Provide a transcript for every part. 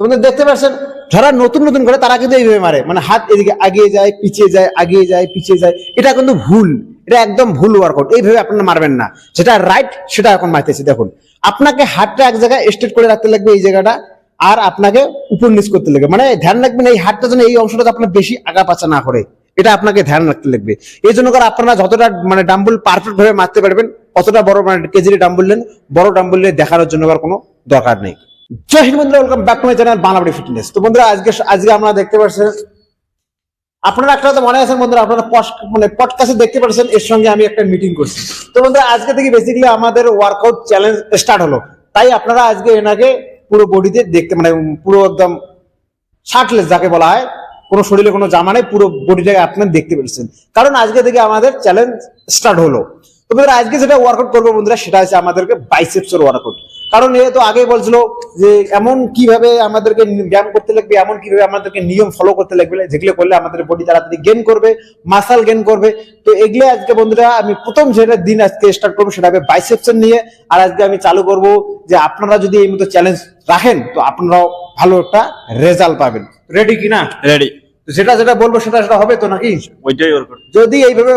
তোমাদের দেখতে পাচ্ছেন? যারা নতুন নতুন করে তারা কিন্তু এইভাবে মারে। মানে হাত এদিকে আগিয়ে যায়, পিছিয়ে যায়, আগিয়ে যায়, পিছিয়ে যায়। এটা কিন্তু ভুল। এটা একদম ভুল ওয়ার্কআউট এইভাবে আপনারা মারবেন না। যেটা রাইট সেটা এখন মারতেছি। দেখুন, আপনাকে হাতটা এক জায়গায় স্ট্রেট করে রাখতে লাগবে এই জায়গাটা, আর আপনাকে উপর নিচ করতে লাগবে। মানে ধ্যান রাখবেন, এই হাতটা যেন এই অংশটা আপনার বেশি আগা পাচা না করে। এটা আপনাকে ধ্যান রাখতে লাগবে। এই জন্য করে আপনারা যতটা মানে ডাম্বুল পারফেক্ট ভাবে মারতে পারবেন, অতটা বড় মানে কেজির ডাম্বুল নেন, বড় ডাম্বুল নিয়ে দেখানোর জন্য কোনো দরকার নেই। জয় হিন্দ বন্ধুরা welcome back to my channel Banglabari fitness তো বন্ধুরা, আজকে আজকে আমরা দেখতে পাচ্ছেন আপনারা একটা মনে আছেন বন্ধুরা, আপনারা মানে পডকাস্টে দেখতে পাচ্ছেন এর সঙ্গে আমি একটা মিটিং করছি। তো বন্ধুরা, আজকে থেকে বেসিক্যালি আমাদের ওয়ার্কআউট চ্যালেঞ্জ স্টার্ট হলো। তাই আপনারা আজকে এনাকে পুরো বডিতে দেখতে মানে পুরো একদম শার্টলেস যাকে বলা হয়, কোনো শরীরে কোনো জামা নেই, পুরো বডিটাকে আপনার দেখতে পেরেছেন। কারণ আজকে থেকে আমাদের চ্যালেঞ্জ স্টার্ট হলো। তো বন্ধুরা আজকে যেটা ওয়ার্কআউট করব বন্ধুরা সেটা হচ্ছে আমাদেরকে বাইসেপসের ওয়ার্কআউট কারণ এ তো আগেই বলছিল যে এমন কীভাবে আমাদেরকে ব্যায়াম করতে লাগবে এমন কীভাবে আমাদেরকে নিয়ম ফলো করতে লাগবে যেগুলো করলে আমাদের বডি তাড়াতাড়ি গেন করবে মাসাল গেন করবে। তো এগুলো আজকে বন্ধুরা আমি প্রথম যেটা দিন আজকে স্টার্ট করব সেটা হবে বাইসেপসের নিয়ে। আর আজকে আমি চালু করব যে আপনারা যদি এই মতো চ্যালেঞ্জ রাখেন তো আপনারাও ভালো একটা রেজাল্ট পাবেন। রেডি কিনা? রেডি যেটা যেটা বলব সেটা সেটা হবে তো নাকি? ওইটাই যদি এইভাবে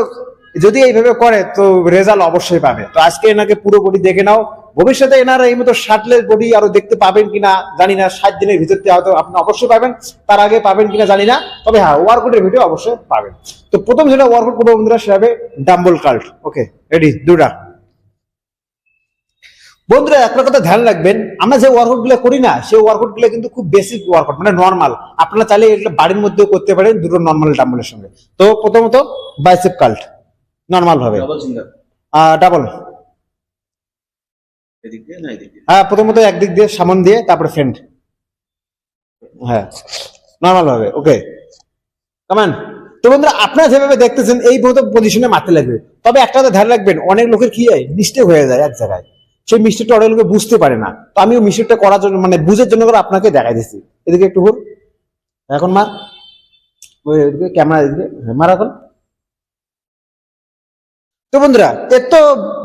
যদি এইভাবে করে, তো রেজাল্ট অবশ্যই পাবে। তো আজকে এনাকে পুরো বডি দেখে নাও। ভবিষ্যতে এনারা এই মতো শার্টলেস বডি আরও দেখতে পাবেন কিনা, জানি না সাত দিনের ভিতর হয়তো আপনি অবশ্যই পাবেন, তার আগে পাবেন কিনা জানি না। তবে হ্যাঁ ওয়ার্কআউটের ভিডিও অবশ্যই পাবেন। তো প্রথম যেটা ওয়ার্কআউট করব বন্ধুরা, সেটা হবে ডাম্বল কাল্ট ওকে রেডি দুটা বন্ধুরা একটা কথা ধ্যান রাখবেন, আমরা যে ওয়ার্কআউটগুলো করি না, সেই ওয়ার্কআউটগুলো কিন্তু খুব বেসিক ওয়ার্কআউট মানে নর্মাল আপনারা চাইলে এগুলো বাড়ির মধ্যেও করতে পারেন, দুটো নর্মাল ডাম্বলের সঙ্গে। তো প্রথমত বাইসেপ কাল্ট নর্মাল ভাবে। ডাবল হ্যাঁ প্রথমত একদিক দিয়ে সামন দিয়ে তারপরে ফ্রেন্ড হ্যাঁ নর্মাল ভাবে ওকে কামান তো বন্ধুরা আপনারা যেভাবে দেখতেছেন এই মতো পজিশনে মারতে লাগবে। তবে একটা কথা ধ্যান রাখবেন অনেক লোকের কি হয় মিস্টেক হয়ে যায় এক জায়গায়। সেই মিস্টেকটা অনেক লোকে বুঝতে পারে না। তো আমি ওই মিস্টেকটা করার জন্য মানে বুঝের জন্য করে আপনাকে দেখাই দিচ্ছি এদিকে একটু এখন মার। ওই ক্যামেরা এদিকে। হ্যাঁ, মার এখন। তো বন্ধুরা এর তো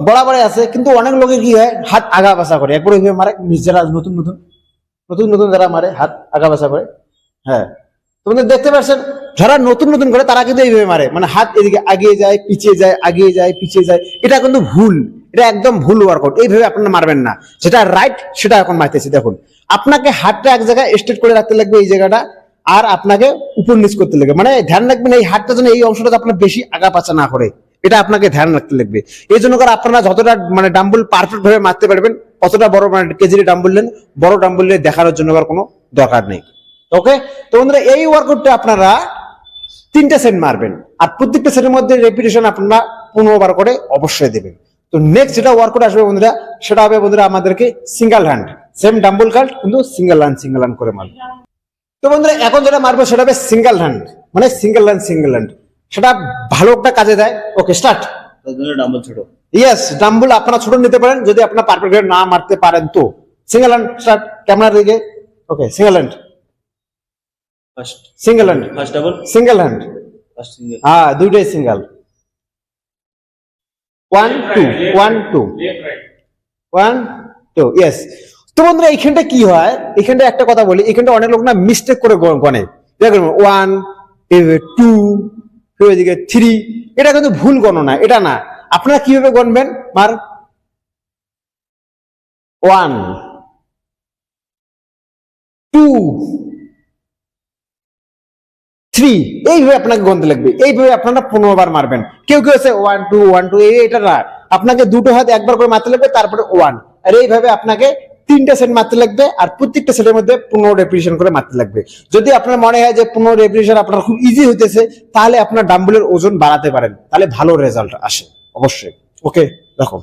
বরাবরই আছে, কিন্তু অনেক লোকে কি হয়, হাত আগা পাশা করে। একবার ওইভাবে মারে যারা নতুন নতুন নতুন নতুন যারা মারে, হাত আগা পাশা করে। হ্যাঁ। তোমাদের দেখতে পাচ্ছেন, যারা নতুন নতুন করে, তারা কিন্তু এইভাবে মারে। মানে হাত এদিকে আগিয়ে যায়, পিছিয়ে যায়, আগিয়ে যায়, পিছিয়ে যায়। এটা কিন্তু ভুল। এটা একদম ভুল ওয়ার্কআউট এইভাবে আপনারা মারবেন না। যেটা রাইট সেটা এখন মারতেছি। দেখুন, আপনাকে হাতটা এক জায়গায় স্ট্রেট করে রাখতে লাগবে এই জায়গাটা, আর আপনাকে উপর নিচ করতে লাগবে। মানে ধ্যান রাখবেন, এই হাতটা যেন এই অংশটা আপনার বেশি আগা পাচা না করে। এটা আপনাকে ধ্যান রাখতে লাগবে। এই জন্য করে আপনারা যতটা মানে ডাম্বুল পারফেক্ট ভাবে মারতে পারবেন, অতটা বড় মানে কেজির ডাম্বুল নেন, বড় ডাম্বুল নিয়ে দেখানোর জন্য কোনো দরকার নেই। ওকে? তো বন্ধুরা, এই ওয়ার্কআউটটা আপনারা তিনটা সেট মারবেন, আর প্রত্যেকটা সেটের মধ্যে রেপিটেশন আপনারা পনেরো বার করে অবশ্যই দেবেন। তো নেক্সট যেটা ওয়ার্কআউট আসবে বন্ধুরা, সেটা হবে বন্ধুরা আমাদেরকে single hand same dumbbell curl কিন্তু সিঙ্গেল হ্যান্ড সিঙ্গেল হ্যান্ড করে মারবে। তো বন্ধুরা, এখন যেটা মারবো সেটা হবে সিঙ্গেল হ্যান্ড মানে সিঙ্গেল হ্যান্ড সিঙ্গেল হ্যান্ড সেটা ভালো একটা কাজে দেয়। ওকে স্টার্ট ডাম্বল ছোট ইয়েস ডাম্বুল আপনারা ছোট নিতে পারেন যদি আপনারা পারফেক্ট না মারতে পারেন তো। সিঙ্গেল হ্যান্ড স্টার্ট ক্যামেরার দিকে। Okay single hand first single hand first double single hand first single হ্যাঁ দুইটাই single one two one two one two yes তো বন্ধুরা এইখানটা কি হয়? এখানটা একটা কথা বলি। এখানটা অনেক লোক না মিস্টেক করে গ- গণে। দেখুন ওয়ান টু এদিকে থ্রি এটা কিন্তু ভুল গণনা, এটা না। আপনারা কীভাবে গণবেন? মার। ওয়ান টু থ্রি এইভাবে আপনাকে গনতে লাগবে। এইভাবে আপনারা পনেরো বার মারবেন। কেউ কেউ আছে ওয়ান টু ওয়ান টু এটা না। আপনাকে দুটো হাত একবার করে মারতে লাগবে, তারপরে ওয়ান আর এইভাবে আপনাকে তিনটা সেট মারতে লাগবে আর প্রত্যেকটা সেটের মধ্যে পনেরো রেপিটেশন করে মারতে লাগবে। যদি আপনার মনে হয় যে পনেরো রেপিটেশন আপনার খুব ইজি হইতেছে, তাহলে আপনার ডাম্বলের ওজন বাড়াতে পারেন। তাহলে ভালো রেজাল্ট আসে, অবশ্যই। ওকে দেখো।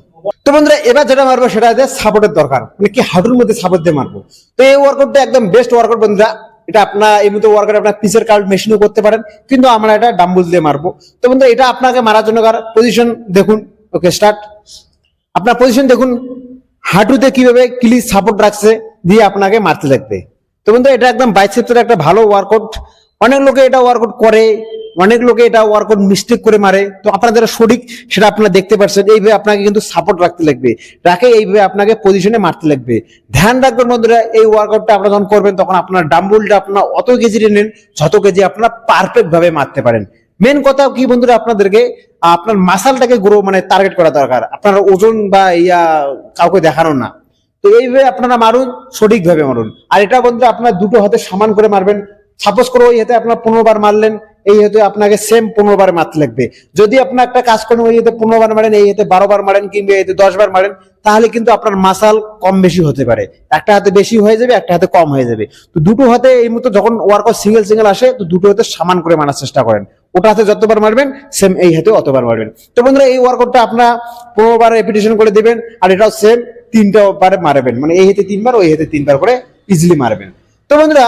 তো বন্ধুরা, এবার যেটা মারবো সেটা হচ্ছে সাপোর্টের দরকার। মানে কি হাঁটুর মধ্যে সাপোর্ট দিয়ে মারবো? তো এই ওয়ার্কআউটটা একদম বেস্ট ওয়ার্কআউট বন্ধুরা। এটা আপনার এই মতো ওয়ার্কআউট আপনার পিসের কার্ড মেশিনও করতে পারেন, কিন্তু আমরা এটা ডাম্বুল দিয়ে মারবো। তো বন্ধুরা, এটা আপনাকে মারার জন্য পজিশন দেখুন। ওকে স্টার্ট আপনার পজিশন দেখুন। হাঁটুতে কীভাবে ক্লি সাপোর্ট রাখছে দিয়ে আপনাকে মারতে লাগবে তো বন্ধু, এটা একদম বাইসেপসের একটা ভালো ওয়ার্কআউট অনেক লোকে এটা ওয়ার্কআউট করে, অনেক লোকে এটা ওয়ার্কআউট মিস্টেক করে মারে। তো আপনারা যারা সঠিক সেটা আপনারা দেখতে পাচ্ছেন, এইভাবে আপনাকে কিন্তু সাপোর্ট রাখতে লাগবে। রাখে এইভাবে আপনাকে পজিশনে মারতে লাগবে। ধ্যান রাখবেন বন্ধুরা, এই ওয়ার্কআউটটা আপনারা যখন করবেন, তখন আপনার ডাম্বুলটা আপনার অত কেজি নেন, যত কেজি আপনারা পারফেক্ট ভাবে মারতে পারেন। মেন কথা কি বন্ধুরা, আপনাদেরকে আপনার মাসালটাকে গ্রো মানে টার্গেট করা দরকার। আপনার ওজন বা ইয়া কাউকে দেখানো না। তো এইভাবে আপনারা মারুন, সঠিকভাবে মারুন। আর এটা বন্ধুরা আপনার দুটো হাতে সমান করে মারবেন। সাপোজ করে ওই হাতে আপনার পনেরো বার মারলেন, এই হাতে আপনাকে সেম পনেরো বার মারতে লাগবে। যদি আপনার একটা কাজ করেন, ওই হাতে পনেরো বার মারেন, এই হাতে বারো বার মারেন, কিংবা এই দশ বার মারেন, তাহলে কিন্তু আপনার মাসাল কম বেশি হতে পারে। একটা হাতে বেশি হয়ে যাবে, একটা হাতে কম হয়ে যাবে। তো দুটো হাতে এই মতো যখন ওয়ার্কআউট সিঙ্গেল সিঙ্গেল আসে, তো দুটো হাতে সমান করে মারার চেষ্টা করেন। ওটা হাতে যতবার মারবেন সেম এই হাতে অতবার মারবেন। তো বন্ধুরা, এই ওয়ার্কআউটটা আপনার পনেরো বার রেপিটেশন করে দিবেন, আর এটাও সেম তিনটা বারে মারবেন। মানে এই হাতে তিনবার, ওই হাতে তিনবার করে ইজিলি মারবেন। তো বন্ধুরা,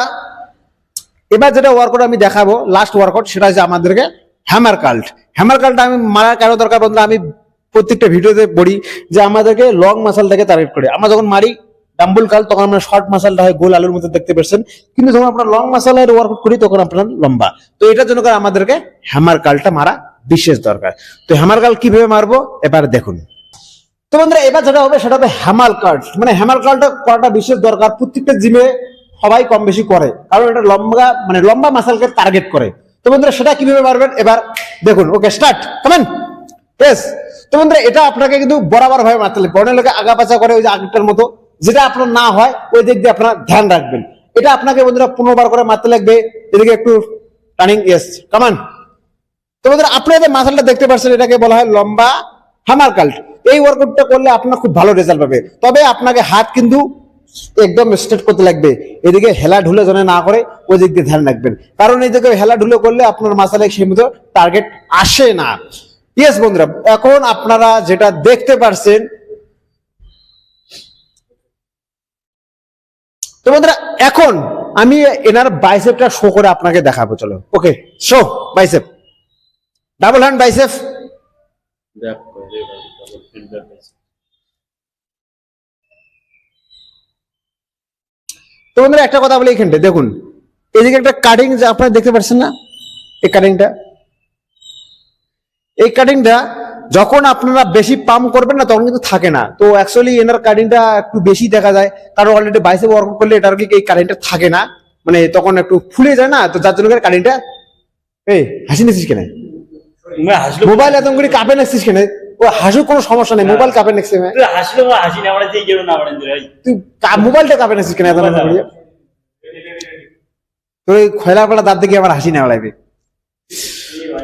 এবার যেটা ওয়ার্কআউট আমি দেখাবো লাস্ট ওয়ার্কআউট সেটা হচ্ছে আমাদেরকে হ্যামার কাল্ট হ্যামার কাল্ট আমি মারার কেন দরকার বন্ধুরা? আমি প্রত্যেকটা ভিডিওতে বলি যে আমাদেরকে লং মাসালটাকে টার্গেট করে। আমরা যখন মারি ডাম্বুল কাল, তখন আমরা শর্ট মাসালটা হয় গোল আলুর মতো দেখতে পাচ্ছেন কিন্তু যখন আমরা লং মাসালের ওয়ার্কআউট করি, তখন আপনার লম্বা। তো এটার জন্য করে আমাদেরকে হ্যামার কালটা মারা বিশেষ দরকার। তো হ্যামার কাল কীভাবে মারবো? এবার দেখুন। তো বন্ধুরা, এবার যেটা হবে, সেটা হবে হ্যামার কার্ড মানে হ্যামার কার্ডটা করাটা বিশেষ দরকার। প্রত্যেকটা জিমে সবাই কম বেশি করে। কারণ এটা লম্বা মানে লম্বা মাসালকে টার্গেট করে। তো বন্ধুরা, সেটা কীভাবে মারবেন? এবার দেখুন। ওকে স্টার্ট কমেন বেশ তো বন্ধুরা, এটা আপনাকে কিন্তু বরাবর ভাবে মারতে লাগবে অনেক লোকে আগা পাচা করে ওই যে আগেরটার মতো। যেটা আপনার না হয়, ওই দিক দিয়ে আপনার ধ্যান রাখবেন। এটা আপনাকে বন্ধুরা পনেরো বার করে মারতে লাগবে, এদিকে একটু টার্নিং ইয়েস কামান তো বন্ধুরা, আপনারা যে মাসালটা দেখতে পাচ্ছেন, এটাকে বলা হয় লম্বা হামার কাল্ট এই ওয়ার্কআউটটা করলে আপনার খুব ভালো রেজাল্ট পাবে। তবে আপনাকে হাত কিন্তু একদম স্ট্রেট করতে লাগবে। এদিকে হেলা ঢুলে যেন না করে, ওই দিক দিয়ে ধ্যান রাখবেন। কারণ এই দিকে হেলা ঢুলে করলে আপনার মাসালে সেই মতো টার্গেট আসে না। ইয়েস বন্ধুরা, এখন আপনারা যেটা দেখতে পারছেন তো বন্ধুরা এখন আমি এনার বাইসেপটা শো করে আপনাকে দেখাবো চলো। Okay show bicep. Double hand bicep. তো বন্ধুরা একটা কথা বলি এখানটা দেখুন। এদিকে একটা কাটিং যে আপনারা দেখতে পাচ্ছেন না? এই কাটিংটা এই কাটিংটা যখন আপনারা বেশি পাম্প করবেন না তখন কিন্তু থাকে না। তো অ্যাকচুয়ালি এনার কারেন্টটা একটু বেশি দেখা যায়। কারণ অলরেডি বাইসে ওয়ার্ক করলে এটার কি এই কারেন্টটা থাকে না? মানে তখন একটু ফুলে যায় না? তো যার জন্য কারেন্টটা এই হাসি নিছিস কেন? মোবাইল এত করে কাপে নিচ্ছিস কেন? ও হাসুর কোনো সমস্যা নেই মোবাইল কাপে নিচ্ছে। তুই হাসলে আমার হাসি না আমরা দিয়ে গেল না আমরা ভাই তুই কা- মোবাইলটা কাপে নিচ্ছিস কেন এত? তোর এই খয়লা পালা দাঁত দেখে আমার হাসি নেওয়া লাগবে।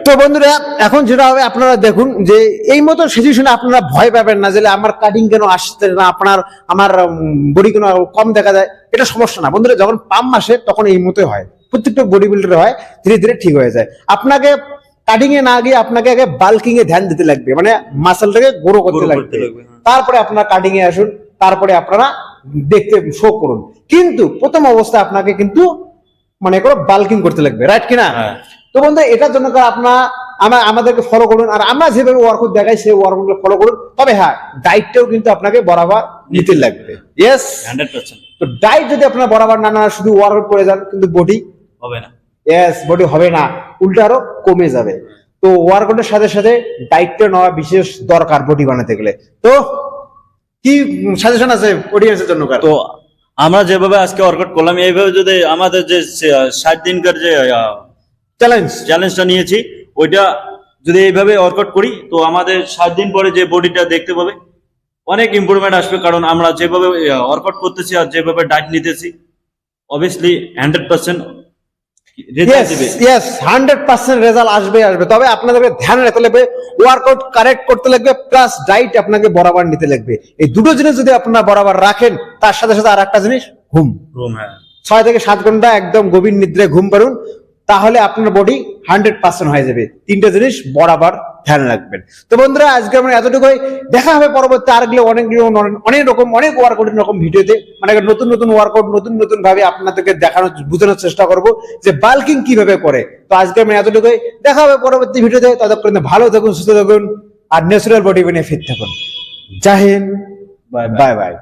তো বন্ধুরা এখন যেটা হবে আপনারা দেখুন যে এই মতো সিচুয়েশনে আপনারা ভয় পাবেন না যে আমার কাটিং কেন আসছে না আপনার আমার বডি কেন কম দেখা যায় এটা সমস্যা না। বন্ধুরা যখন পাম আসে তখন এই মতোই হয়। প্রত্যেকটা বডি বিল্ডার হয় ধীরে ধীরে ঠিক হয়ে যায়। আপনাকে কাটিং এ না গিয়ে আপনাকে আগে বাল্কিং এ ধ্যান দিতে লাগবে মানে মাসেলটাকে গ্রো করতে লাগবে। হ্যাঁ। তারপরে আপনার কাটিং এ আসুন তারপরে আপনারা দেখতে শো করুন। কিন্তু প্রথম অবস্থায় আপনাকে কিন্তু মানে করো বাল্কিং করতে লাগবে রাইট কিনা? হ্যাঁ। তো বন্ধু এটার জন্য আপনারা আমার আমাদেরকে ফলো করুন। আর আমরা যেভাবে ওয়ার্কআউট দেখাই সেই ওয়ার্কআউট ফলো করুন। তবে হ্যাঁ ডাইটটাও কিন্তু আপনাকে বরাবর নিতে লাগবে। ইয়েস হান্ড্রেড পার্সেন্ট তো ডাইট যদি আপনারা বরাবর না না শুধু ওয়ার্কআউট করে যান কিন্তু বডি হবে না। ইয়েস বডি হবে না। উল্টো আরও কমে যাবে। তো ওয়ার্কআউটের সাথে সাথে ডাইটটা নেওয়া বিশেষ দরকার বডি বানাতে গেলে। তো কি সাজেশন আছে অডিয়েন্সের জন্য কার? তো আমরা যেভাবে আজকে ওয়ার্কআউট করলাম এইভাবে যদি আমাদের যে ষাট দিনকার যে চ্যালেঞ্জ চ্যালেঞ্জটা নিয়েছি। ওইটা যদি এইভাবে ওয়ার্কআউট করি তো আমাদের সাত দিন পরে যে বডিটা দেখতে পাবে অনেক ইমপ্রুভমেন্ট আসবে। কারণ আমরা যেভাবে ওয়ার্কআউট করতেছি আর যেভাবে ডায়েট নিতেছি obviously hundred percent hundred percent result আসবে আসবে। তবে আপনাদেরকে ধ্যান রাখতে লাগবে ওয়ার্কআউট কারেক্ট করতে লাগবে প্লাস ডাইট আপনাকে বরাবর নিতে লাগবে। এই দুটো জিনিস যদি আপনারা বরাবর রাখেন তার সাথে সাথে আর একটা জিনিস ঘুম। হ্যাঁ। ছয় থেকে সাত ঘণ্টা একদম গভীর নিদ্রায় ঘুম পারুন তাহলে আপনার বডি হান্ড্রেড পার্সেন্ট হয়ে যাবে। তিনটে জিনিস বরাবর ধ্যান রাখবেন। তো বন্ধুরা আজকে আমরা এতটুকুই। দেখা হবে পরবর্তী আরগুলো অনেক অনেক রকম অনেক ওয়ার্কআউটের রকম ভিডিওতে। মানে নতুন নতুন ওয়ার্কআউট নতুন নতুন ভাবে আপনাদেরকে দেখানোর বোঝানোর চেষ্টা করব যে বাল্কিং কীভাবে করে। তো আজকে আমরা এতটুকুই। দেখা হবে পরবর্তী ভিডিওতে। ততক্ষণ ভালো থাকুন সুস্থ থাকুন আর ন্যাচারাল বডি বানিয়ে ফিট থাকুন। Jahin bye bye bye